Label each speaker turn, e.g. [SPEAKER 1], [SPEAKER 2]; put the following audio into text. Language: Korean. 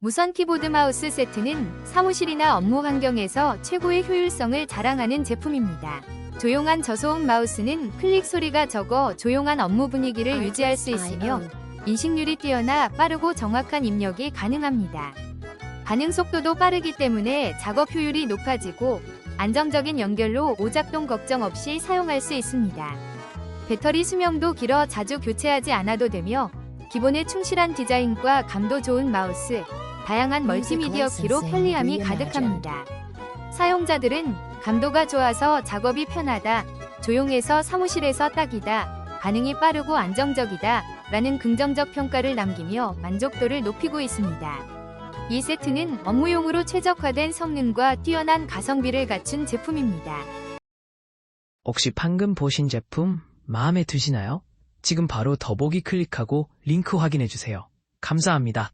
[SPEAKER 1] 무선 키보드 마우스 세트는 사무실이나 업무 환경에서 최고의 효율성을 자랑하는 제품입니다. 조용한 저소음 마우스는 클릭 소리가 적어 조용한 업무 분위기를 유지할 수 있으며 인식률이 뛰어나 빠르고 정확한 입력이 가능합니다. 반응 속도도 빠르기 때문에 작업 효율이 높아지고 안정적인 연결로 오작동 걱정 없이 사용할 수 있습니다. 배터리 수명도 길어 자주 교체하지 않아도 되며 기본에 충실한 디자인과 감도 좋은 마우스, 다양한 멀티미디어 키로 편리함이 가득합니다. 사용자들은 감도가 좋아서 작업이 편하다, 조용해서 사무실에서 딱이다, 반응이 빠르고 안정적이다 라는 긍정적 평가를 남기며 만족도를 높이고 있습니다. 이 세트는 업무용으로 최적화된 성능과 뛰어난 가성비를 갖춘 제품입니다.
[SPEAKER 2] 혹시 방금 보신 제품 마음에 드시나요? 지금 바로 더보기 클릭하고 링크 확인해 주세요. 감사합니다.